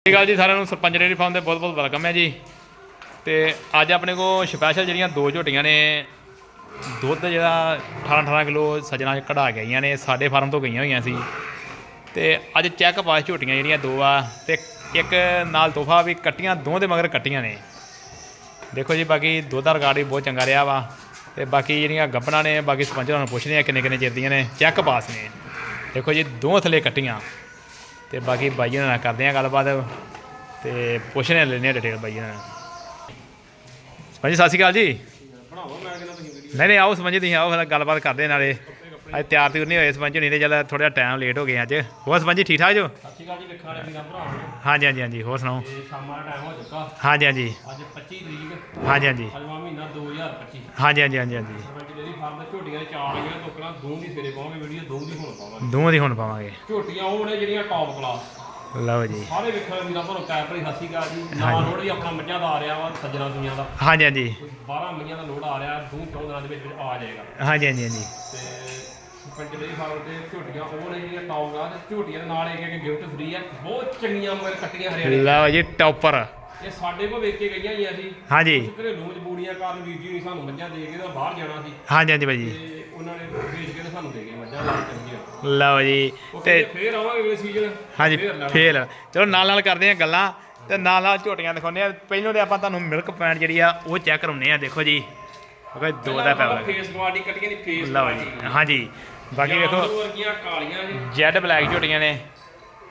ਸਤਿ ਸ਼੍ਰੀ ਅਕਾਲ ਜੀ, ਸਾਰਿਆਂ ਨੂੰ ਸਰਪੰਚ ਡੇਅਰੀ ਫਾਰਮ ਦੇ ਬਹੁਤ-ਬਹੁਤ ਵੈਲਕਮ ਹੈ ਜੀ। ਤੇ ਅੱਜ ਆਪਣੇ ਕੋਲ ਸਪੈਸ਼ਲ ਜਿਹੜੀਆਂ ਦੋ ਝੋਟੀਆਂ ਨੇ, ਦੁੱਧ ਜਿਹੜਾ 18-18 ਕਿਲੋ ਸਜਣਾ ਚ ਕਢਾ ਕੇ ਆਈਆਂ ਨੇ, ਸਾਡੇ ਫਾਰਮ ਤੋਂ ਗਈਆਂ ਹੋਈਆਂ ਸੀ। ਤੇ ਅੱਜ ਚੈੱਕ ਪਾਸ ਝੋਟੀਆਂ ਜਿਹੜੀਆਂ ਦੋ ਆ, ਤੇ ਇੱਕ ਨਾਲ ਤੋਹਫਾ ਵੀ ਕੱਟੀਆਂ, ਦੋਵਾਂ ਦੇ ਮਗਰ ਕੱਟੀਆਂ ਨੇ। ਦੇਖੋ ਜੀ, ਬਾਕੀ ਦੁੱਧ ਦਾ ਰਿਕਾਰਡ ਵੀ ਬਹੁਤ ਚੰਗਾ ਰਿਹਾ ਵਾ, ਤੇ ਬਾਕੀ ਜਿਹੜੀਆਂ ਗੱਬਣਾ ਨੇ, ਬਾਕੀ ਸਰਪੰਚ ਨੂੰ ਪੁੱਛਦੇ ਆ ਕਿੰਨੇ ਕਿੰਨੇ ਚਿਰ ਦੀਆਂ ਨੇ, ਚੈੱਕ ਪਾਸ ਨੇ। ਦੇਖੋ ਜੀ, ਦੋਵਾਂ ਥੱਲੇ ਕੱਟੀਆਂ। ਤੇ ਬਾਕੀ ਬਾਈ ਨਾਲ ਕਰਦੇ ਆ ਗੱਲਬਾਤ ਤੇ ਪੁੱਛਣੇ ਲੈਣੇ ਆ ਡਿਟੇਲ ਬਾਈ ਨਾਲ। ਸਪੰਜੀ ਸਤਿ ਸ਼੍ਰੀ ਅਕਾਲ ਜੀ। ਨਹੀਂ ਨਹੀਂ ਆਓ ਸਪੰਜੀ ਤੁਸੀਂ ਆਓ ਫਿਰ ਗੱਲਬਾਤ ਕਰਦੇ ਨਾਲੇ। ਅੱਜ ਤਿਆਰ ਤਿਉਰ ਨਹੀਂ ਹੋਏ ਸਪੰਜ ਨਹੀਂ ਤੇ ਚੱਲ ਥੋੜਾ ਟਾਈਮ ਲੇਟ ਹੋ ਗਏ ਅੱਜ। ਹੋਰ ਸਪੰਜੀ ਠੀਕ ਠਾਕ ਜੋ? ਸ਼੍ਰੀ ਅਕਾਲ ਜੀ ਵੇਖਣ ਵਾਲੇ ਵੀਰਾਂ ਭਰਾਵਾਂ ਨੂੰ। ਹਾਂਜੀ ਹਾਂਜੀ ਹਾਂਜੀ ਹੋਰ ਸੁਣਾਓ? ਤੇ ਸ਼ਾਮਾਂ ਦਾ ਟਾਈਮ ਹੋ ਚੁੱਕਾ। ਹਾਂਜੀ ਹਾਂਜੀ। ਅੱਜ 25 ਤਰੀਕ। ਹਾਂਜੀ ਹਾਂਜੀ। ਅਜਵਾ ਮਹੀਨਾ 2025 ਹਾਂਜੀ ਹਾਂਜੀ ਹਾਂਜੀ ਹਾਂਜੀ। ਸਰਪੰਚ ਡੇਰੀ ਫਾਰਮ ਦੇ ਝੋਟੀਆਂ ਦੇ ਚਾਰ ਆਈਆਂ ਟੋਕਰਾਂ ਦੋ ਦੀ ਸਵੇਰੇ ਪਾਵਾਂਗੇ ਵੀਡੀਓ ਦੋ ਦੀ ਹੁਣ ਪਾਵਾਂਗੇ। ਦੋਵਾਂ ਦੀ ਹੁਣ ਪਾਵਾਂਗੇ। ਝੋਟੀਆਂ ਉਹ ਨੇ ਜਿਹੜੀਆਂ ਟੌਪ ਕਲਾਸ ਲਓ ਜੀ। ਸਾਰੇ ਵੇਖਣ ਵਾਲੇ ਵੀਰਾਂ ਭਰਾਵਾਂ ਕੈਪ ਭਰੀ ਸਤਿ ਸ਼੍ਰੀ ਅਕਾਲ ਜੀ। ਨਵਾਂ ਲੋੜ ਹੀ ਆਪਣਾ ਮੱਝਾਂ ਦਾ ਆ ਰਿਹਾ ਵਾ ਸੱਜਣਾ ਦੁਨੀਆਂ ਦਾ। ਹਾਂਜੀ ਹਾਂਜੀ। 12 ਮੱਝਾਂ ਦਾ ਲੋਡ ਆ ਰਿਹਾ ਦੋ ਚੌਂ ਦਿਨਾਂ ਦੇ ਵਿੱਚ ਵਿੱਚ ਆ ਜਾਏਗਾ। ਹਾਂਜੀ ਹਾਂਜੀ ਹਾਂਜੀ। ਤੇ ਡੇਰੀ ਫਾਰਮ ਤੇ ਝੋਟੀਆਂ ਉਹ ਨੇ ਜਿਹੜੀਆਂ ਟੌਪ ਤੇ ਝੋਟੀਆਂ ਦੇ ਨਾਲ ਇੱਕ ਇੱਕ ਗਿਫਟ ਫ੍ਰੀ ਆ। ਬਹੁਤ ਚੰਗੀਆਂ ਮਗਰ ਕੱਟੀਆਂ ਹਰਿਆਣੇ ਲਓ ਜੀ ਟੌਪਰ। ਇਹ ਸਾਡੇ ਕੋਲ ਵੇਚ ਕੇ ਗਈਆਂ ਹੀ ਅਸੀਂ। ਹਾਂਜੀ। ਘਰੇਲੂ ਮਜਬੂਰੀਆਂ ਕਾਰਨ ਵੀਰ ਜੀ ਨਹੀਂ ਸਾਨੂੰ ਮੱਝਾਂ ਦੇ ਕੇ ਤਾਂ ਬਾਹਰ ਜਾਣਾ ਸੀ। ਹਾਂਜੀ ਹਾਂਜੀ ਭਾਜੀ। ਤੇ ਉਹਨਾਂ ਨੇ ਵੇਚ ਕੇ ਤੇ ਸਾਨੂੰ ਦੇ ਗਏ ਮੱਝਾਂ ਲਾ ਚੰਗੀਆਂ। ਲਓ ਜੀ ਉਹ ਤੇ ਕਹਿੰਦੇ ਫੇਰ ਆਵਾਂਗੇ ਅਗਲੇ ਸੀਜ਼ਨ ਹਾਂਜੀ ਫੇਲ ਚਲੋ ਨਾਲ ਨਾਲ ਕਰਦੇ ਆ ਗੱਲਾਂ ਤੇ ਨਾਲ ਨਾਲ ਝੋਟੀਆਂ ਦਿਖਾਉਂਦੇ ਆ ਪਹਿਲੋਂ ਤੇ ਆਪਾਂ ਤੁਹਾਨੂੰ ਮਿਲਕ ਪੈਂਟ ਜਿਹੜੀ ਆ ਉਹ ਚੈੱਕ ਕਰਾਉਂਦੇ ਆ ਦੇਖੋ ਜੀ। ਕਿਉਂਕਿ ਦੋ ਦਾ ਪੈਪ ਫੇਸ ਕੁਆਲਿਟੀ ਕੱਟੀਆਂ ਦੀ ਫੇਸ ਲਓ ਜੀ ਹਾਂਜੀ। ਬਾਕੀ ਵੇਖੋ ਵਰਗੀਆਂ ਕਾਲੀਆਂ ਜੀ ਜੈਡ ਬਲੈਕ ਝੋਟੀਆਂ ਨੇ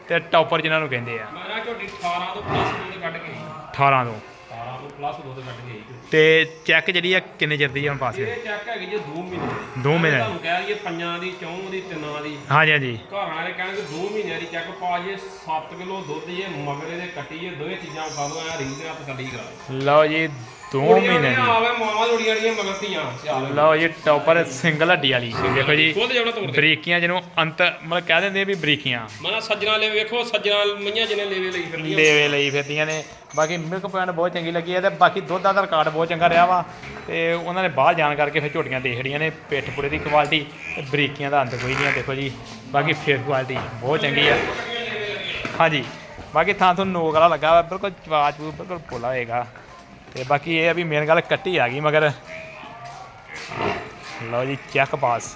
ਤੇ ਟੌਪਰ ਜਿਨ੍ਹਾਂ ਨੂੰ ਕਹਿੰਦੇ ਆ। ਮੈਂ ਨਾ ਝੋਟੀ 18 ਤੋਂ ਪਲੱਸ ਦੁੱਧ ਕੱਢ ਕੇ। 18 ਤੋਂ। 18 ਤੋਂ ਪਲੱਸ ਦੁੱਧ ਕੱਢ ਕੇ। ਆਈ ਝੋਟੀ। ਤੇ ਚੈੱਕ ਜਿਹੜੀ ਆ ਕਿੰਨੇ ਚਿਰ ਦੀ ਆ ਪਾਸੇ? ਇਹ ਚੈੱਕ ਹੈਗੀ ਜੀ 2 ਮਹੀਨੇ ਦੋ। ਮਹੀਨੇ। ਤੁਹਾਨੂੰ ਕਹਿ ਦਈਏ ਪੰਜਾਂ ਦੀ ਚੌਂ ਦੀ ਤਿੰਨਾਂ ਦੀ। ਹਾਂਜੀ ਹਾਂਜੀ। ਘਰ ਵਾਲੇ ਕਹਿਣਗੇ 2 ਮਹੀਨਿਆਂ ਦੀ ਚੈੱਕ ਪਾ ਜੇ 7 ਕਿਲੋ ਦੁੱਧ ਜੇ ਮਗਰੇ ਦੇ ਕੱਟੀ ਜੇ ਦੋਵੇਂ ਚੀਜ਼ਾਂ ਖਾ ਦੋ ਐ ਰੀਲ ਦੇ ਹੱਥ ਕੱਢੀ ਕਰਾ ਲਓ ਜੀ 2 ਮਹੀਨੇ ਦੀ। ਆਵੇ ਮਾਵਾਂ ਜੋੜੀਆਂ ਜਿਹੜੀਆਂ ਮਗਰ ਲਓ ਜੀ ਟੌਪਰ ਸਿੰਗਲ ਹੱਡੀ ਵਾਲੀ। ਦੇਖੋ ਜੀ ਖੁਦ ਜਾਣਾ ਤੋੜ ਦੇ। ਬਰੀਕੀਆਂ ਜਿਹਨੂੰ ਅੰਤ ਮਤਲਬ ਕਹਿ ਦਿੰਦੇ ਆ ਵੀ ਬਰੀਕੀਆਂ। ਮਨਾ ਸੱਜਣਾ ਲੈ ਵੇਖੋ ਸੱਜਣਾ ਮਈਆਂ ਜਿਹਨੇ ਲੇਵੇ ਲਈ ਫਿਰਦੀਆਂ। ਲੇਵੇ ਲਈ ਫਿਰਦੀਆਂ ਨੇ। ਬਾਕੀ ਮਿਲਕ ਪੁਆਇੰਟ ਬਹੁਤ ਚੰਗੀ ਲੱਗੀ ਹੈ ਤੇ ਬਾਕੀ ਦੁੱਧ ਦਾ ਰਿਕਾਰਡ ਬਹੁਤ ਚੰਗਾ ਰਿਹਾ ਵਾ। ਤੇ ਉਹਨਾਂ ਨੇ ਬਾਹਰ ਜਾਣ ਕਰਕੇ ਫਿਰ ਝੋਟੀਆਂ ਦੇਖ ਰਹੀਆਂ ਨੇ ਪਿੱਠ ਪੁੜੇ ਦੀ ਕੁਆਲਿਟੀ ਤੇ ਬਰੀਕੀਆਂ ਦਾ ਅੰਤ ਕੋਈ ਨਹੀਂ ਆ ਦੇਖੋ ਜੀ। ਬਾਕੀ ਫੇਸ ਕੁਆਲਿਟੀ ਬਹੁਤ ਚੰਗੀ ਆ। ਹਾਂਜੀ ਬਾਕੀ ਥਾਂ ਤੋਂ ਨੋਕ ਵਾਲਾ ਲੱਗਾ ਬਿਲਕੁਲ ਚਵਾਚ ਬਿਲਕੁਲ ਪੋਲਾ ਹੋਏਗਾ ਤੇ ਬਾਕੀ ਇਹ ਆ ਵੀ ਮੇਨ ਗੱਲ ਕੱਟੀ ਆ ਗਈ, ਮਗਰ ਲਓ ਜੀ ਚੈੱਕ ਪਾਸ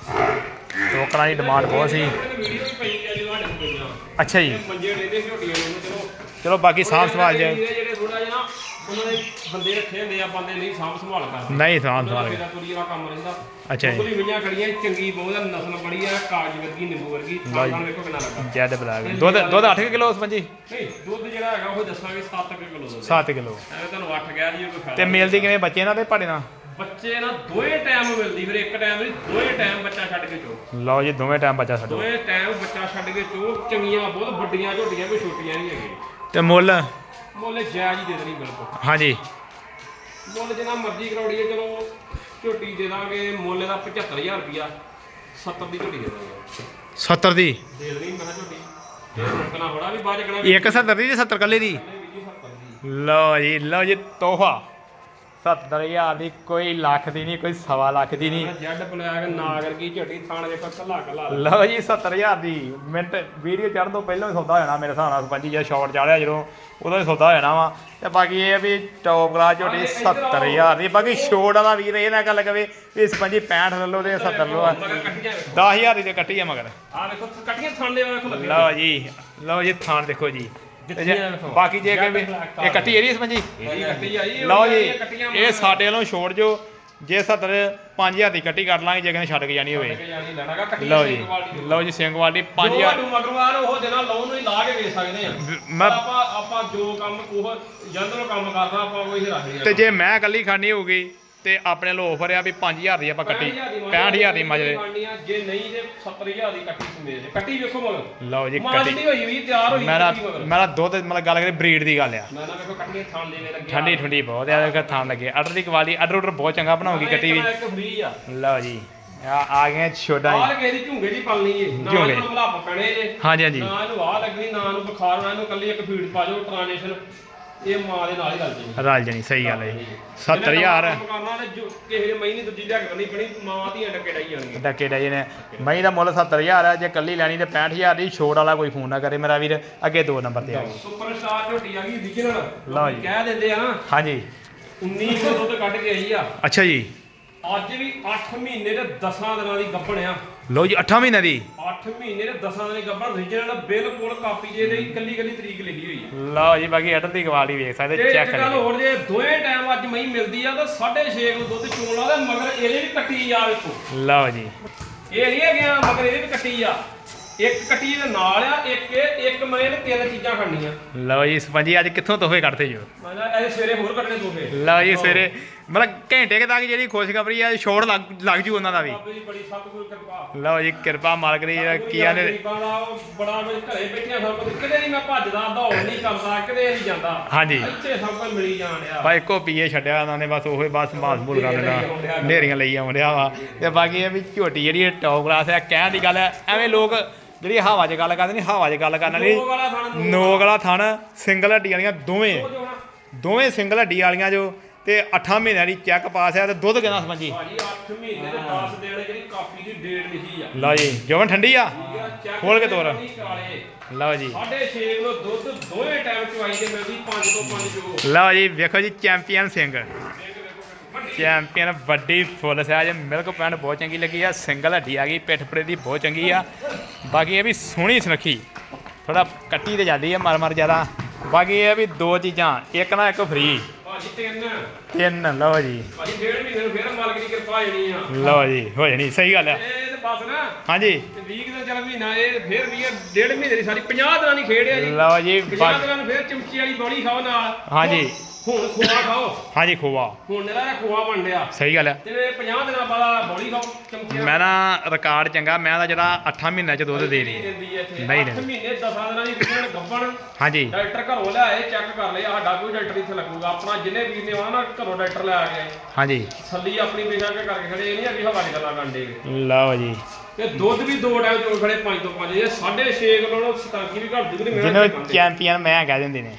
ਟੋਕਰਾਂ ਦੀ ਡਿਮਾਂਡ ਬਹੁਤ ਸੀ। ਅੱਛਾ ਜੀ। ਚਲੋ ਬਾਕੀ ਸਾਂਭ ਸੰਭਾਲ ਜੇ ਨਾ ਉਹਨਾਂ ਦੇ ਬੰਦੇ ਰੱਖੇ ਹੁੰਦੇ ਆ ਬੰਦੇ ਨਹੀਂ ਸਾਂਭ ਸੰਭਾਲ ਕਰਦੇ। ਨਹੀਂ ਸਾਂਭ ਉਹਨਾਂ ਸੰਭਾਲ ਦਾ ਮੇਰਾ ਤੁਰੀ ਵਾਲਾ ਕੰਮ ਰਹਿੰਦਾ। ਅੱਛਾ ਜੀ। ਉਹਦੀ ਮਈਆਂ ਖੜੀਆਂ ਚੰਗੀ ਬਹੁਤ ਆ ਨਸਲ ਬੜੀ ਆ ਕਾਗਜ਼ ਵਰਗੀ ਨਿੰਬੂ ਵਰਗੀ ਥਾਂ ਥਾਂ ਵੇਖੋ ਕਿੰਨਾ ਲੱਗਾ। ਜੈਡ ਬਲੈਕ ਦੁੱਧ ਦੁੱਧ 8 ਕਿਲੋ ਸਪੰਜੀ? ਨਹੀਂ ਦੁੱਧ ਜਿਹੜਾ ਹੈਗਾ ਉਹ ਦੱਸਾਂਗੇ 7 ਕਿਲੋ ਦੁੱਧ। 7 ਕਿਲੋ। ਐਵੇਂ ਤੁਹਾਨੂੰ 8 ਕਹਿ ਦਈਏ ਕੋਈ ਫਾਇਦਾ ਤੇ ਮਿਲਦੀ ਕਿਵੇਂ ਬੱਚੇ ਇਹਨਾਂ ਦੇ ਪਾੜੇ ਨਾਲ? ਬੱਚੇ ਨਾ ਦੋਏ ਟਾਈਮ ਮਿਲਦੀ ਫਿਰ ਇੱਕ ਟਾਈਮ ਨਹੀਂ ਦੋਏ ਟਾਈਮ ਬੱਚਾ ਛੱਡ ਕੇ ਚੋ। ਲਓ ਜੀ ਦੋਵੇਂ ਟਾਈਮ ਬੱਚਾ ਛੱਡੋ। ਦੋਏ ਟਾਈਮ ਬੱਚਾ ਛੱਡ ਕੇ ਚੋ ਚੰਗੀਆਂ ਬਹੁਤ ਵੱਡੀਆਂ ਝੋਟੀਆਂ ਕੋਈ ਛੋਟੀਆਂ ਨਹੀਂ ਹੈਗੀਆਂ। ਤੇ ਮੁੱਲ? ਮੁੱਲ ਜਾਇਜ਼ ਹੀ ਦੇ ਦੇਣੀ ਬਿਲਕੁਲ। ਹਾਂਜੀ। ਮੁੱਲ ਜਿੰਨਾ ਮਰਜ਼ੀ ਕਰੌੜੀਏ ਚਲੋ ਝੋਟੀ ਦੇ ਦਾਂਗੇ ਮੁੱਲ ਦਾ 75000 ਰੁਪਿਆ 70 ਦੀ ਝੋਟੀ ਦੇ ਦਾਂਗੇ। 70 ਦੀ? ਦੇ ਦੇਣੀ ਮੈਂ ਕਿਹਾ ਝੋਟੀ। ਇਹ ਮੁੱਕਣਾ ਬੜਾ ਵੀ ਬਾਅਦ ਚ ਕਹਣਾ ਇੱਕ 70 ਦੀ ਤੇ 70 ਕੱਲੇ ਦੀ? ਵੀ ਜੀ 70 ਦੀ। ਲਓ ਜੀ ਲਓ ਜੀ ਤੋਹਫਾ। 70000 ਦੀ ਕੋਈ ਲੱਖ ਦੀ ਨਹੀਂ ਕੋਈ ਸਵਾ ਲੱਖ ਦੀ ਨਹੀਂ। ਜੈਡ ਬਲੈਕ ਨਾਗਰ ਕੀ ਝੋਟੀ ਥਾਣ ਵੇਖੋ ਕੱਲਾ ਕੱਲਾ। ਲਓ ਜੀ 70000 ਦੀ। ਮਿੰਟ ਵੀਡੀਓ ਚੜ੍ਹਨ ਤੋਂ ਪਹਿਲਾਂ ਹੀ ਸੌਦਾ ਹੋ ਜਾਣਾ ਮੇਰੇ ਹਿਸਾਬ ਨਾਲ ਪੰਜੀ ਜਾਂ ਸ਼ਾਰਟ ਚਾੜਿਆ ਜਦੋਂ ਉਦੋਂ ਹੀ ਸੌਦਾ ਹੋ ਜਾਣਾ ਵਾ। ਤੇ ਬਾਕੀ ਇਹ ਵੀ ਟੌਪ ਕਲਾਸ ਝੋਟੀ 70000 ਦੀ। ਬਾਕੀ ਛੋੜ ਵਾਲਾ ਵੀਰ ਇਹ ਨਾ ਗੱਲ ਕਵੇ ਵੀ ਸਪੰਜੀ 65 ਲੈ ਲਓ ਤੇ 70 ਲਓ। ਮਗਰ ਕੱਟੀਆਂ 10000 ਦੀ ਤੇ ਕੱਟੀ ਆ ਮਗਰ। ਆ ਵੇਖੋ ਕੱਟੀਆਂ ਥਾਣ ਦੇ ਵੇਖੋ ਲਓ ਜੀ ਲਓ ਜੀ ਥਾਣ ਦੇਖੋ ਜੀ। ਤੇ ਜੇ-। ਬਾਕੀ ਜੇ ਕਿ ਇਹ ਕੱਟੀ ਏਰੀਆ ਕੱਟੀ ਆਈ ਇਹ ਲਓ ਜੀ ਇਹ ਸਾਡੇ ਵੱਲੋਂ ਛੋੜ ਜੋ। ਜੇ 70 5000 ਦੀ ਕੱਟੀ ਕੱਢ ਲਾਂਗੇ ਜੇ ਕਿਸੇ ਨੇ ਛੱਡ ਕੇ ਜਾਣੀ ਹੋਵੇ। ਜਾਨੀ ਲੈਣਾਗਾ ਕੱਟੀਆਂ ਲਓ ਜੀ। ਲਓ ਜੀ ਸਿੰਘ ਵਾਲੀ ਜੋ 5000 ਸਾਨੂੰ ਮਗਰੋਂ ਆ ਉਹ ਦੇਣਾ ਲਾਉਣ ਨੂੰ ਹੀ ਲਾ ਕੇ ਵੇਚ ਸਕਦੇ ਆ। ਮੈਂ ਆਪਾਂ ਆਪਾਂ ਜੋ ਕੰਮ ਉਹ ਜੰਦਰੋਂ ਕੰਮ ਕਰਦਾ ਆਪਾਂ ਉਹ ਹੀ ਰੱਖ ਲਿਆ ਤੇ ਜੇ ਮੈਂ ਕੱਲੀ ਖਾਣੀ ਹੋਊਗੀ ਤੇ ਆਪਣੇ ਵੱਲੋਂ ਆਫਰ ਆ ਵੀ 5000 ਦੀ ਆਪਾਂ ਕੱਟੀ 65000 ਦੀ ਮਜਲੇ ਜੇ ਨਹੀਂ ਤੇ 70000 ਦੀ ਕੱਟੀ ਸਮੇਤ ਕੱਟੀ ਵੇਖੋ ਮਗਰ। ਲਓ ਜੀ ਕੱਟੀ। ਹੋਈ ਵੀ ਤਿਆਰ ਹੋਈ ਮੇਰਾ ਕੱਟੀ ਮਗਰ। ਮੇਰਾ ਦੁੱਧ ਮਤਲਬ ਗੱਲ ਕਰੇ ਬਰੀਡ ਦੀ ਗੱਲ ਆ। ਮੈਂ ਨਾ ਵੇਖੋ ਕੱਟੀਆਂ ਥਾਂ ਲੈਵੇ ਲੱਗੇ ਠੰਡੀ ਠੰਡੀ ਬਹੁਤ ਆ ਦੇਖੋ ਥਾਂ ਲੱਗੇ। ਆਰਡਰ ਦੀ ਕੁਆਲਿਟੀ ਆਰਡਰ ਆਰਡਰ ਬਹੁਤ ਚੰਗਾ ਬਣਾਉਗੀ ਕੱਟੀ ਵੀ। ਆ। ਲਓ ਜੀ ਆ ਆ ਗਏ ਛੋਡਾ ਜੀ। ਆਹ ਕਿਸੇ ਦੀ ਝੁੰਗੇ ਦੀ ਪਲਣੀ ਏ ਨਾ। ਇਹਨੂੰ ਭਲਾਪ ਪੈਣੇ ਜੇ। ਹਾਂਜੀ ਹਾਂਜੀ। ਨਾ ਇਹਨੂੰ ਆਹ ਲੱਗਣੀ ਨਾ ਇਹਨੂੰ ਬੁਖਾਰ ਨਾ ਇਹਨੂੰ ਕੱਲੀ ਇੱਕ ਫੀਡ ਪਾ ਦਿਓ ਟ੍ਰਾਂਜੀਸ਼ਨ ਇਹ ਮਾਂ ਦੇ ਨਾਲ ਹੀ ਰਲ ਜੇ ਰਲ ਜਣੀ ਸਹੀ ਗੱਲ ਹੈ ਜੀ। 70000 ਮਕਾਨਾਂ ਨੇ ਜੋ ਕਿਸੇ ਮਈ ਨਹੀਂ ਦੂਜੀ ਲਿਆ ਕੇ ਕਰਨੀ ਪਣੀ ਮਾਂ ਦੀਆਂ ਡੱਕੇ ਡਾਈ ਜਾਣਗੇ ਡੱਕੇ ਡਾਈ ਨੇ ਮਈ ਦਾ ਮੁੱਲ 70000 ਹੈ ਜੇ ਕੱਲੀ ਲੈਣੀ ਤੇ 65000 ਦੀ ਛੋੜ ਵਾਲਾ ਕੋਈ ਫੋਨ ਨਾ ਕਰੇ। ਮੇਰਾ ਵੀਰ ਅੱਗੇ ਦੋ ਨੰਬਰ ਤੇ ਆ ਗਈ ਸੁਪਰ ਸਟਾਰ ਝੋਟੀ ਆ ਗਈ origignal ਲਓ ਜੀ। ਕਹਿ ਦਿੰਦੇ ਆ ਨਾ ਹਾਂਜੀ। 19 ਕਿਲੋ ਦੁੱਧ ਕੱਢ ਕੇ ਆਈ ਆ। ਅੱਛਾ ਜੀ। ਅੱਜ ਵੀ 8 ਮਹੀਨੇ ਤੇ 10 ਦਿਨਾਂ ਦੀ ਗੱਭਣ ਆ। ਲਓ ਜੀ 8 ਮਹੀਨੇ ਦੀ। 8 ਮਹੀਨੇ ਤੇ 10 ਦਿਨਾਂ ਦੀ ਗੱਭਣ origignal ਬਿਲਕੁਲ ਕਾਪੀ ਜੇ ਦੀ ਇਕੱਲੀ ਇਕੱਲੀ ਤਰੀਕ ਲਿਖੀ ਹੋਈ ਆ ਲਓ ਜੀ ਬਾਕੀ ਆਰਡਰ ਦੀ ਕੁਆਲਿਟੀ ਵੇਖ ਸਕਦੇ ਚੈੱਕ ਗੱਲ ਕਰਿਓ ਹੋਰ ਜੇ ਦੋਵੇਂ ਟਾਈਮ ਅੱਜ ਮਈ ਮਿਲਦੀ ਆ ਤਾਂ 6.5 ਕਿਲੋ ਦੁੱਧ ਚੋਣ ਲਾ ਮਗਰ ਇਹਦੇ ਵੀ ਕੱਟੀ ਆ ਵੇਖੋ। ਲਓ ਜੀ। ਇਹ ਨਹੀਂ ਹੈਗੀਆਂ ਮਗਰ ਇਹਦੇ ਵੀ ਕੱਟੀ ਆ। ਇੱਕ ਕੱਟੀ ਦੇ ਨਾਲ ਆ ਇੱਕ ਇੱਕ ਮੈਂ ਨੇ ਤਿੰਨ ਚੀਜ਼ਾਂ ਖੜਨੀਆਂ। ਲਓ ਜੀ ਸਪੰਜੀ ਅੱਜ ਕਿੱਥੋਂ ਤੋਹਫੇ ਕੱਢਦੇ ਜੋ? ਮੈਂ ਇਹ ਸਵੇਰੇ ਹੋਰ ਕੱਢਣੇ ਦੋਵੇਂ ਲਓ ਜੀ ਸਵੇਰੇ ਮਤਲਬ ਘੰਟੇ ਕੁ ਤੱਕ ਜਿਹੜੀ ਖੁਸ਼ਖਬਰੀ ਆ ਛੋੜ ਲੱਗ ਲੱਗ ਜੂ ਉਹਨਾਂ ਦਾ ਵੀ। ਬਾਬੇ ਦੀ ਬੜੀ ਸਤਿਗੁਰ ਕਿਰਪਾ। ਲਓ ਜੀ ਕਿਰਪਾ ਮਾਲਕ ਦੀ ਜਿਹੜਾ ਕੀ ਆਨੇ ਗਰੀਬਾਂ ਦਾ ਬੜਾ ਘਰੇ ਬੈਠਿਆ ਸਭ ਕੁਝ ਕਿਤੇ ਨਹੀਂ ਮੈਂ ਭੱਜਦਾ ਦੌੜ ਨਹੀਂ ਕਰਦਾ ਕਿਤੇ ਨਹੀਂ ਜਾਂਦਾ। ਹਾਂਜੀ। ਇੱਥੇ ਸਭ ਕੁਝ ਮਿਲੀ ਜਾਣ ਡਿਆ ਭਾਈ ਕੋ ਪੀਏ ਛੱਡਿਆ ਉਹਨਾਂ ਨੇ ਬਸ ਉਹੀ ਬਸ ਮਾਸ ਮੂਲ ਕਰ ਦੇਣਾ ਨੇਰੀਆਂ ਲਈ ਆਉਂਦਿਆ ਵਾ। ਤੇ ਬਾਕੀ ਇਹ ਵੀ ਝੋਟੀ ਜਿਹੜੀ ਟੌਪ ਕਲਾਸ ਹੈ ਕਹਿਣ ਦੀ ਗੱਲ ਹੈ ਐਵੇਂ ਲੋਕ ਜਿਹੜੀ ਹਵਾ 'ਚ ਗੱਲ ਕਰਦੇ ਨੇ ਹਵਾ 'ਚ ਗੱਲ ਕਰਨ ਵਾਲੀ ਵਾਲਾ ਥਾਣਾ ਸਿੰਗਲ ਹੱਡੀ ਵਾਲੀਆਂ ਦੋਵੇਂ ਦੋਵੇਂ ਸਿੰਗਲ ਹੱਡੀ ਵਾਲੀਆਂ ਜੋ ਤੇ 8 ਮਹੀਨਿਆਂ ਦੀ ਚੈੱਕ ਪਾਸ ਹੈ ਤੇ ਦੁੱਧ ਕਿੰਨਾ ਸਮਝੀ ਭਾਜੀ? 8 ਮਹੀਨੇ ਦੇ 10 ਦਿਨ ਜਿਹੜੀ ਕਾਪੀ ਦੀ ਡੇਟ ਲਿਖੀ ਆ। ਲਓ ਜੀ ਜਵਨ ਠੰਡੀ ਆ? ਆ, ਖੋਲ ਕੇ ਤੋਰ। ਲਓ ਜੀ। ਸਾਢੇ 6 ਕਿਲੋ ਦੁੱਧ ਦੋਵੇਂ ਟਾਈਮ ਚਵਾਈ ਦੇ ਮਿਲਦੀ 5 ਤੋਂ 5 ਕਿਲੋ। ਲਓ ਜੀ ਵੇਖੋ ਜੀ ਚੈਂਪੀਅਨ ਸਿੰਘ। ਚੈਂਪੀਅਨ ਵੱਡੀ। ਫੁੱਲ ਸਾਈਜ਼ ਮਿਲਕ ਪੈਂਟ ਬਹੁਤ ਚੰਗੀ ਲੱਗੀ ਆ। ਸਿੰਗਲ ਹੱਡੀ ਆ ਗਈ ਪਿੱਠ ਪਰੇ ਦੀ ਬਹੁਤ ਚੰਗੀ ਆ। ਬਾਕੀ ਇਹ ਵੀ ਸੋਹਣੀ ਸੁਨੱਖੀ। ਥੋੜਾ ਕੱਟੀ ਤੇ ਜਾਂਦੀ ਆ ਮਰ ਮਰ ਜ਼ਿਆਦਾ। ਬਾਕੀ ਇਹ ਵੀ ਦੋ ਚੀਜ਼ਾਂ ਇੱਕ ਨਾ ਇੱਕ ਫ੍ਰੀ ਤਿੰਨ। ਤਿੰਨ ਲਓ ਜੀ। ਭਾਜੀ ਡੇਢ ਮਹੀਨੇ ਨੂੰ ਫੇਰ ਮਾਲਕ ਦੀ ਕਿਰਪਾ ਆ ਜਾਣੀ ਆ। ਲਓ ਜੀ ਹੋ ਜਾਣੀ ਸਹੀ ਗੱਲ ਆ। ਇਹ ਤੇ ਬਸ ਨਾ। ਹਾਂਜੀ। ਤੇ 20 ਦਿਨ ਚੱਲ ਮਹੀਨਾ ਇਹ ਫੇਰ ਵੀ ਇਹ ਡੇਢ ਮਹੀਨੇ ਦੀ ਸਾਰੀ 50 ਦਿਨਾਂ ਦੀ ਖੇਡ ਆ ਜੀ। ਲਓ ਜੀ 50 ਬਾ- ਦਿਨਾਂ ਨੂੰ ਫੇਰ ਚਮਚੀ ਵਾਲੀ ਬੌੜੀ ਖਾਓ ਨਾਲ। ਹਾਂਜੀ। ਹੁਣ ਖੋਆ ਖਾਓ। ਹਾਂਜੀ ਖੋਵਾ ਹੁਣ ਜਿਹੜਾ ਇਹ ਖੋਆ ਬਣ ਲਿਆ ਸਹੀ ਗੱਲ ਆ ਤੇ 50 ਦਿਨਾਂ ਬਾਅਦ ਬੌੜੀ ਖਾਓ ਚਮਚੀ ਮੈਂ ਨਾ ਰਿਕਾਰਡ ਚੰਗਾ ਮੈਂ ਤਾਂ ਜਿਹੜਾ 8 ਮਹੀਨਿਆਂ ਚ ਦੁੱਧ ਦੇ ਲਈ ਦਿੰਦੀ ਹੈ ਇੱਥੇ। ਨਹੀਂ 8 ਦਿੰਦੀ। ਮਹੀਨੇ 10 ਦਿਨਾਂ ਦੀ ਰਿਪੋਰਟ ਗੱਬਣ। ਹਾਂਜੀ। ਡਾਕਟਰ ਘਰੋਂ ਲਿਆਏ ਚੈੱਕ ਕਰ ਲਿਆ ਸਾਡਾ ਕੋਈ ਡਾਕਟਰ ਇੱਥੇ ਲੱਗੂਗਾ। ਆਪਣਾ ਜਿੰਨੇ ਵੀਰ ਨੇ ਆਉਣਾ ਨਾ ਘਰੋਂ ਡਾਕਟਰ ਲੈ ਆ ਗਏ। ਹਾਂਜੀ। ਥੱਲੀ ਆਪਣੀ ਬੇਸ਼ੱਕ ਕਰਕੇ ਖੜੇ ਇਹ ਨਹੀਂ ਅਭੀ ਹਵਾ ਗੱਲਾਂ ਕਰਦੇ ਲਓ ਜੀ। ਤੇ ਦੁੱਧ ਵੀ ਦੋ ਟਾਈਮ ਚੋਂ ਖੜੇ 5 ਤੋਂ 5 ਇਹ 6.5 ਕਿਲੋ ਨੂੰ ਸਤਾਂਕੀ ਵੀ ਘੱਟ ਦੁੱਧ ਨਹੀਂ ਜਿਹਨੂੰ ਚੈਂਪੀਅਨ ਮੈਂ ਕਹਿ ਦਿੰਦੇ ਨੇ।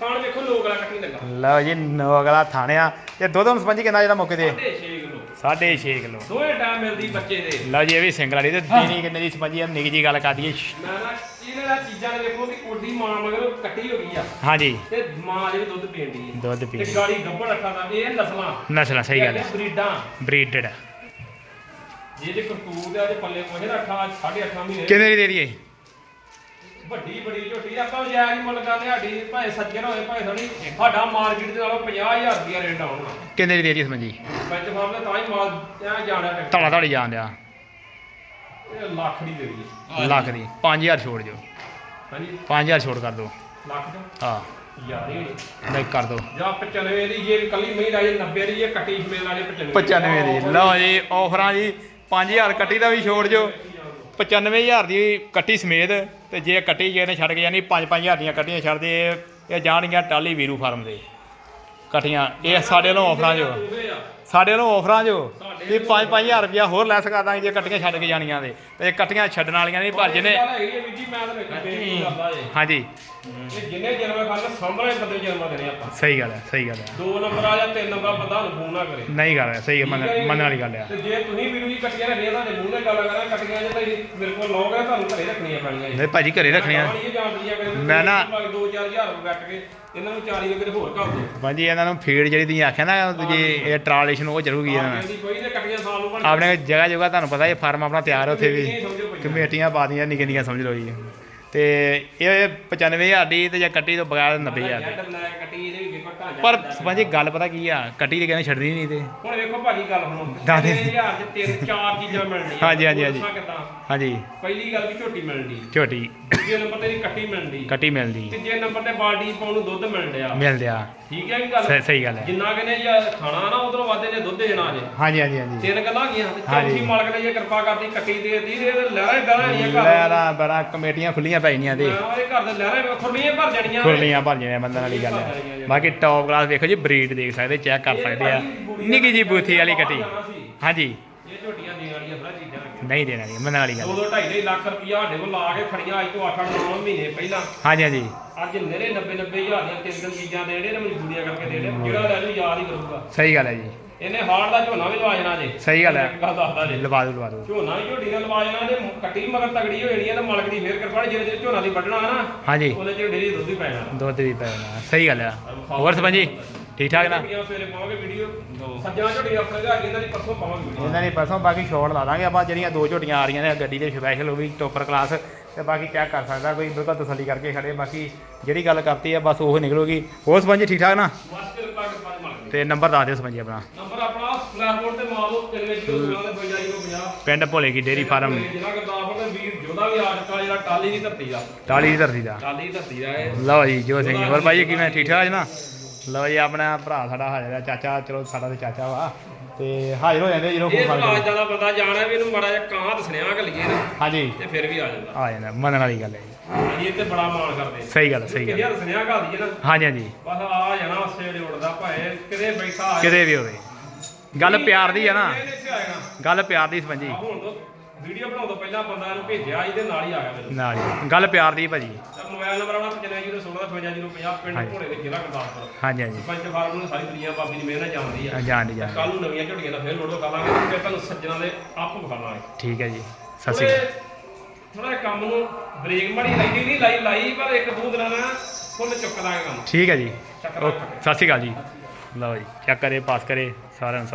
ਥਾਣ ਵੇਖੋ ਲੋਕ ਵਾਲਾ ਕੱਟੀ ਲੱਗਾ। ਲਓ ਜੀ ਨੋਗਲਾ ਥਾਣਿਆ ਤੇ ਦੁੱਧ ਹੁਣ ਸਪੰਜੀ ਕਿੰਨਾ ਜਿਹੜਾ ਮੌਕੇ ਤੇ 6.5 ਕਿਲੋ। 6.5 ਕਿਲੋ। ਦੋਵੇਂ ਟਾਈਮ ਮਿਲਦੀ ਬੱਚੇ ਦੇ। ਲਓ ਜੀ ਇਹ ਵੀ ਸਿੰਗਲ ਵਾਲੀ ਤੇ ਦੀਨੀ ਕਿੰਨੇ ਦੀ ਸਪੰਜੀ ਨਿੱਕੀ ਜੀ ਗੱਲ ਕਰ ਦਈਏ। ਮੈਂ ਨਾ ਇਹਨਾਂ ਦਾ ਚੀਜ਼ਾਂ ਨੇ ਵੇਖੋ ਵੀ ਕੋਡੀ ਮਾਂ ਮਗਰ ਕੱਟੀ ਹੋ ਗਈ ਆ। ਹਾਂਜੀ। ਤੇ ਮਾਂ ਜਿਹੜੀ ਦੁੱਧ ਪੀਣ ਦੀ ਦੁੱਧ ਤੇ ਪੀ ਗਾੜੀ ਗੱਭਣ ਰੱਖਾ ਦਾ ਇਹ ਨਸਲਾਂ। ਨਸਲਾਂ ਸਹੀ ਗੱਲ ਹੈ ਬਰੀਡਾਂ। ਬਰੀਡਡ ਜਿਹਦੇ ਕਰਤੂਤ ਆ ਜੇ ਪੱਲੇ ਕੋਹੇ ਰੱਖਾ 8.5 ਮਹੀਨੇ। ਕਿੰਨੇ ਦੀ ਦੇ ਦਈਏ? ਵੱਡੀ ਬੜੀ ਝੋਟੀ ਆਪਾਂ ਜਾਇਜ਼ ਮੁੱਲ ਕਰਦੇ ਸਾਡੀ ਭਾਵੇਂ ਸੱਜਣ ਹੋਏ ਭਾਵੇਂ ਸਣੀ ਸਾਡਾ ਮਾਰਕੀਟ ਦੇ ਨਾਲੋਂ 50000 ਰੁਪਿਆ ਰੇਟ ਡਾਊਨ ਆ ਕਿੰਨੇ ਦੀ ਦੇ ਦਈਏ ਸਪੰਜੀ ਵਿੱਚ ਫਾਰਮ ਨੇ ਤਾਂ ਹੀ ਮਾਲ ਐ ਜਾਣਾ ਟਿਕ ਧੜਾ ਧੜੀ ਜਾਣ ਦਿਆ। ਇਹ ਲੱਖ ਦੀ ਦੇ ਦਈਏ। ਲੱਖ ਦੀ। 5000 ਛੋੜ ਦਿਓ। ਹਾਂਜੀ। 5000 ਛੋੜ ਕਰ ਦਿਓ। ਲੱਖ ਤੋਂ ਹਾਂ। ਯਾਰ ਇਹ ਨਹੀਂ। ਕਰ ਦਿਓ। ਜਾਂ 95 ਦੀ ਜੇ ਕੱਲੀ ਮਹੀਂ ਦਾ ਜੇ 90 ਦੀ ਇਹ ਕੱਟੀ ਸਮੇਲ ਵਾਲੇ 95 95 ਦੀ। ਲਓ ਜੀ ਆਫਰਾਂ ਜੀ। 5000 ਕੱਟੀ ਦਾ ਵੀ ਛੋੜ ਜੋ। 95000 ਦੀ ਕੱਟੀ ਸਮੇਤ ਤੇ ਜੇ ਕੱਟੀ ਜੇ ਨੇ ਛੱਡ ਕੇ ਜਾਨੀ 5-5000 ਦੀਆਂ ਕੱਟੀਆਂ ਛੱਡ ਦੇ ਇਹ ਜਾਣਗੀਆਂ ਟਾਲੀ ਵੀਰੂ ਫਾਰਮ ਦੇ। ਕੱਟੀਆਂ, ਇਹ ਸਾਡੇ ਵੱਲੋਂ ਆਫਰਾਂ ਜੋ। ਸਾਡੇ ਵੱਲੋਂ ਆਫਰਾਂ ਜੋ ਵੀ 5-5000 ਰੁਪਇਆ ਹੋਰ ਲੈਸ ਕਰ ਦਾਂਗੇ ਜੇ ਕੱਟੀਆਂ ਛੱਡ ਕੇ ਜਾਣੀਆਂ ਦੇ ਤੇ ਕੱਟੀਆਂ ਛੱਡਣ ਵਾਲੀਆਂ ਨਹੀਂ ਪਰ ਜਿਹਨੇ ਤਾਂ ਜੇ। ਹਾਂਜੀ। ਇਹ ਜਿੰਨੇ ਜਨਮ ਖਾਣ ਸਾਹਮਣੇ ਬੰਦੇ ਜਨਮ ਦੇਣੇ ਆਪਾਂ। ਸਹੀ ਗੱਲ ਹੈ ਸਹੀ ਗੱਲ ਹੈ। ਦੋ ਨੰਬਰ ਆ ਜਾਂ ਤਿੰਨ ਨੰਬਰ ਬੰਦਾ ਨੂੰ ਫੋਨ ਨਾ ਕਰੇ। ਨਹੀਂ ਗੱਲ ਹੈ ਸਹੀ ਹੈ, ਮੰਨ ਮੰਨਣ ਵਾਲੀ ਗੱਲ ਹੈ। ਤੇ ਜੇ ਤੁਸੀਂ ਵੀਰੂ ਜੀ ਕੱਟੀਆਂ ਰੱਖੀਆਂ ਤੁਹਾਡੇ ਮੂੰਹ ਨਾਲ ਗੱਲ ਕਰਾਂ ਕੱਟੀਆਂ ਜੇ ਤੁਸੀਂ ਮੇਰੇ ਕੋਲ ਲਓਗੇ ਤੁਹਾਨੂੰ ਘਰੇ ਰੱਖਣੀਆਂ ਪੈਣੀਆਂ ਜੀ। ਨਹੀਂ ਭਾਜੀ ਘਰੇ ਰੱਖਣੀਆਂ। ਮੈਂ ਨਾ- 2-4000 ਰੁਪਏ ਕੱਟ ਕੇ ਇਹਨਾਂ ਨੂੰ 40 ਰੁਪਏ ਹੋਰ ਘੱਟ ਦਿਓ। ਭਾਜੀ ਇਹਨਾਂ ਨੂੰ ਫੀਡ ਜਿਹੜੀ ਤੁਸੀਂ ਆਖਿਆ ਨਾ ਦੂਜੀ ਇਹ ਟਰਾਲੇਸ਼ਨ ਉਹ ਜ਼ਰੂਰੀ ਕੋਈ ਤੇ ਕੱਟੀਆਂ ਸਾਲ ਨੂੰ ਬਣ ਆਪਣੇ ਜਗ੍ਹਾ ਜਗ੍ਹਾ ਤੁਹਾਨੂੰ ਪਤਾ ਇਹ ਫਾਰਮ ਆਪਣਾ ਤਿਆਰ ਹੈ ਉੱਥੇ ਵੀ। ਕਮੇਟੀਆਂ ਪਾ ਦੀਆਂ ਨਿੱਕੀਆਂ ਨਿੱਕੀਆਂ ਸਮਝ ਲਓ ਜੀ। ਤੇ ਇਹ 95000 ਦੀ ਤੇ ਜਾਂ ਕੱਟੀ ਤੋਂ ਬਗੈਰ 90000 ਜੈਡ ਬਲੈਕ ਕੱਟੀ ਇਹਦੇ ਵੀ ਵੇਖੋ ਢਾਂਚਾ ਪਰ ਦਾ। ਭਾਜੀ ਗੱਲ ਪਤਾ ਕੀ ਆ? ਕੱਟੀ ਤੇ ਕਹਿੰਦੇ ਛੱਡਣੀ ਨਹੀਂ ਤੇ। ਹੁਣ ਵੇਖੋ ਭਾਜੀ ਗੱਲ ਹੁਣ। ਦੱਸ ਦੇ। 3000 ਚ ਤਿੰਨ ਚਾਰ ਚੀਜ਼ਾਂ ਮਿਲਣੀਆਂ। ਹਾਂਜੀ, ਹਾਂਜੀ, ਹਾਂਜੀ। ਹਾਂਜੀ। ਪਹਿਲੀ ਗੱਲ ਵੀ ਝੋਟੀ ਮਿਲਣੀ। ਝੋਟੀ। ਦੂਜੇ ਨੰਬਰ ਤੇ ਕੱਟੀ ਮਿਲਣੀ। ਕੱਟੀ ਮਿਲਦੀ। ਤੀਜੇ ਨੰਬਰ ਤੇ ਬਾਲਟੀ ਪਾਉਣ ਨੂੰ ਦੁੱਧ ਮਿਲਣ ਡਿਆ ਮਿਲਦੇ ਆ ਠੀਕ ਹੈ ਵੀ ਗੱਲ? ਸਹੀ- ਗੱਲ ਹੈ। ਜਿੰਨਾ ਕਿਨੇ ਜਾਂ ਖਾਣਾ ਨਾ ਉਧਰੋਂ ਵਾਧੇ ਜੇ ਦੁੱਧ ਦੇਣਾ ਜੇ। ਹਾਂਜੀ ਹਾਂਜੀ ਹਾਂਜੀ। ਤਿੰਨ ਗੱਲਾਂ ਗਈਆਂ। ਚੌਥੀ ਮਾਲਕ ਨੇ ਜੇ ਕਿਰਪਾ ਕਰਦੀ ਕੱਟੀ ਦੇ ਦੀ ਦੇ ਲਹਿਰਾ ਹੀ ਨਹੀਂ ਘਰ। ਬੜਾ ਕਮੇਟੀਆਂ ਖੁੱਲੀਆਂ ਤੇ। ਮੈਂ ਉਹਦੇ ਘਰ ਦੇ ਲਹਿਰਾ ਖੁਰਲੀਆਂ ਭਰ ਜਾਣੀਆਂ। ਖੁੱਲੀਆਂ ਭਰ ਜਾਣੀਆਂ ਬੰਦਨ ਵਾਲੀ ਗੱਲ ਹੈ। ਬਾਕੀ ਟੌਪ ਕਲਾਸ ਵੇਖੋ ਜੀ ਬਰੀਡ ਦੇਖ ਸਕਦੇ ਚੈੱਕ ਕਰ ਸਕਦੇ ਆ। ਨਿੱਕੀ ਜੀ ਬੂਥੀ ਵਾਲੀ ਕੱਟੀ ਹਾਂਜੀ। ਇਹ ਝੋਟੀਆਂ ਦੇਣ ਵਾਲੀਆਂ ਬੜਾ ਚੀਜ਼ਾਂ ਹੈਗੀਆਂ। ਨਹੀਂ ਦੇਣਾ ਜੀ ਮੰਨਣ ਵਾਲੀ ਗੱਲ ਦੋ ਦੋ ਢਾਈ ਢਾਈ ਲੱਖ ਰੁਪਇਆ ਸਾਡੇ ਕੋਲ ਲਾ ਕੇ ਖੜੀਆਂ ਅੱਜ ਤੋਂ 8 8 9 ਮਹੀਨੇ ਪਹਿਲਾਂ। ਹਾਂਜੀ ਹਾਂਜੀ। ਅੱਜ ਨੇਰੇ 90 90 ਹਜ਼ਾਰ ਦੀਆਂ ਤਿੰਨ ਤਿੰਨ ਚੀਜ਼ਾਂ ਦੇ ਜਿਹੜੇ ਨੇ ਮਜਬੂਰੀਆਂ ਕਰਕੇ ਦੇ ਰਹੇ ਜਿਹੜਾ ਲੈ ਲੂ ਯਾਦ ਹੀ ਕਰੂਗਾ। ਸਹੀ ਗੱਲ ਹੈ ਜੀ। ਇਹਨੇ ਹਾੜ ਦਾ ਝੋਨਾ ਵੀ ਲਵਾ ਜਾਣਾ ਜੇ। ਸਹੀ ਗੱਲ ਹੈ। ਇੱਕ ਗੱਲ ਦੱਸਦਾ ਜੇ। ਲਵਾ ਦੋ ਲਵਾ ਦੋ ਝੋਨਾ ਵੀ ਝੋਟੀ ਨਾਲ ਲਵਾ ਜਾਣਾ ਤੇ ਕੱਟੀ ਮਗਰ ਤਗੜੀ ਹੋ ਜਾਣੀ ਹੈ ਤੇ ਮਲਕ ਦੀ ਫੇਰ ਕਿਰਪਾ ਜਿਹੜੇ ਜਿਹੜੇ ਝੋਨਾ ਦੀ ਵੱਢਣਾ ਨਾ ਹਾਂਜੀ। ਉਹਦੇ ਚ ਡੇਰੀ ਦੁੱਧ ਹੀ ਪੈ ਜਾਣਾ। ਦੁੱਧ ਵੀ ਪੈਣਾ ਸਹੀ ਗੱਲ ਹੈ ਹੋਰ ਸਰਪੰਚ ਜੀ ਠੀਕ ਠਾਕ ਨਾ? ਸਵੇਰੇ ਪਾਵਾਂਗੇ ਵੀਡੀਓ। ਸੱਜਣਾ ਝੋਟੀ ਆਪਣੇ ਘਰ ਇਹਨਾਂ ਦੀ ਪਰਸੋਂ ਪਾਵਾਂਗੇ ਵੀਡੀਓ। ਇਹਨਾਂ ਦੀ ਪਰਸੋਂ ਬਾਕੀ ਸ਼ੋਟ ਲਾ ਦਾਂਗੇ ਆਪਾਂ ਜਿਹੜੀਆਂ ਦੋ ਝੋਟੀਆਂ ਆ ਰਹੀਆਂ ਨੇ ਗੱਡੀ ਦੇ ਸਪੈਸ਼ਲ ਉਹ ਵੀ ਟੋਪਰ ਕਲਾਸ ਤੇ ਬਾਕੀ ਚੈੱਕ ਕਰ ਸਕਦਾ ਕੋਈ ਬਿਲਕੁਲ ਤਸੱਲੀ ਕਰਕੇ ਖੜੇ ਬਾਕੀ ਜਿਹੜੀ ਗੱਲ ਕਰਤੀ ਆ ਬਸ ਉਹ ਨਿਕਲੂਗੀ। ਹੋਰ ਸਰਪੰਚ ਜੀ ਠੀਕ ਠਾਕ ਨਾ ਬਸ ਕਿਰਪਾ ਕਿਰਪਾ ਦੀ ਮਲਕ ਦੀ ਤੇ ਨੰਬਰ ਦੱਸ ਦਿਓ ਸਰਪੰਚ ਜੀ ਆਪਣਾ। ਨੰਬਰ ਆਪਣਾ ਫਲੈਸ਼ ਬੋਰਡ ਤੇ ਮਾਰ ਲਓ ਕਿੰਨੇ ਜੀਰੋ ਸੁਣਾ ਦੇ 5250 ਪਿੰਡ ਭੋਲੇ ਕੀ ਡੇਰੀ ਫਾਰਮ। ਜਿਹੜਾ ਗੁਰਦਾਸਪੁਰ ਦੇ ਵੀਰ ਜੋਧਾ ਵੀ ਆ ਚੁੱਕਾ ਜਿਹੜਾ ਟਾਲੀ ਦੀ ਧਰਤੀ ਦਾ। ਟਾਲੀ ਦੀ ਧਰਤੀ ਦਾ। ਟਾਲੀ ਦੀ ਧਰਤੀ ਦਾ ਇਹ। ਲਓ ਜੀ ਜੋ ਸਿੰਘ ਹੋਰ ਭਾਈ ਕਿਵੇਂ? ਠੀਕ ਠਾਕ ਜੀ ਨਾ ਲਓ ਜੀ ਆਪਣਾ ਭਰਾ ਸਾਡਾ ਹਾਜ਼ਰ ਹੈ ਚਾਚਾ ਚਲੋ ਸਾਡਾ ਤੇ ਚਾਚਾ ਵਾ। ਤੇ ਹਾਜ਼ਰ ਹੋ ਜਾਂਦੇ ਜਦੋਂ ਇਹ ਫੋਨ ਕਰਦੇ ਦਾ ਬੰਦਾ ਜਾਣਾ ਵੀ ਇਹਨੂੰ ਮਾੜਾ ਜਿਹਾ ਕਾਂ ਦਸਣਿਆ ਘੱਲੀਏ ਨਾ ਹਾਂਜੀ ਤੇ ਫਿਰ ਵੀ ਆ ਜਾਂਦਾ ਆ ਜਾਂਦਾ ਮੰਨਣ ਵਾਲੀ ਗੱਲ ਹੈ ਜੀ ਇਹ ਤੇ ਬੜਾ ਮਾਣ ਕਰਦੇ ਸਹੀ ਗੱਲ ਸਹੀ ਗੱਲ ਕਿਹੜਾ ਦਸਣਿਆ ਘੱਲ ਦਈਏ ਨਾ ਹਾਂਜੀ ਹਾਂਜੀ ਬਸ ਆ ਜਾਣਾ ਉਸੇ ਵੇਲੇ ਉੱਡਦਾ ਭਾਵੇਂ ਕਿਤੇ ਬੈਠਾ ਕਿਤੇ ਵੀ ਹੋਵੇ ਗੱਲ ਪਿਆਰ ਦੀ ਆ ਨਾ ਗੱਲ ਪਿਆਰ ਦੀ ਆ ਹੁਣ ਤੋਂ ਵੀਡੀਓ ਬਣਾਉਣ ਤੋਂ ਪਹਿਲਾਂ ਬੰਦਾ ਇਹਨੂੰ ਭੇਜਿਆ ਇਹਦੇ ਨਾਲ ਹੀ ਆ ਗਿਆ ਮੈਨੂੰ ਨਾ ਜੀ ਗੱਲ ਪਿਆਰ ਦੀ ਭਾਜੀ। ਤਾਂ ਮੋਬਾਈਲ ਨੰਬਰ ਆਪਣਾ 9516 5550 ਪਿੰਡ। ਘੋੜੇ ਦੇ ਜ਼ਿਲ੍ਹਾ ਗੁਰਦਾਸਪੁਰ। ਹਾਂਜੀ ਹਾਂਜੀ। ਪੰਜ ਫਾਰਮ ਨੂੰ ਸਾਰੀ ਦੁਨੀਆ ਬਾਬੀ ਦੀ ਮਿਹਰ ਨਾਲ ਜਾਣਦੀ ਆ। ਜਾਣ ਦੀ ਜਾਣ ਕੱਲ ਨੂੰ ਨਵੀਆਂ ਝੋਟੀਆਂ ਦਾ ਫੇਰ ਲੋਡ ਕਰਾਂਗੇ ਫਿਰ ਤੁਹਾਨੂੰ ਸੱਜਣਾ ਦੇ ਆਪ ਵਿਖਾਵਾਂਗੇ। ਠੀਕ ਹੈ ਜੀ। ਸਤਿ ਸ਼੍ਰੀ ਅਕਾਲ। ਥੋੜਾ ਕੰਮ ਨੂੰ ਬ੍ਰੇਕ ਮਾਰੀ ਲਾਈ ਨਹੀਂ ਲਾਈ ਲਾਈ ਪਰ ਇੱਕ ਦੋ ਦਿਨਾਂ ਨਾਲ ਫੁੱਲ ਚੁੱਕ ਦਾਂਗੇ ਕੰਮ। ਠੀਕ ਹੈ ਜੀ। ਸਤਿ ਸ਼੍ਰੀ ਅਕਾਲ ਜੀ। ਲਓ ਜੀ ਚੈੱਕ ਕਰੇ ਪਾਸ ਕਰੇ ਸਾਰਿਆਂ ਨੂੰ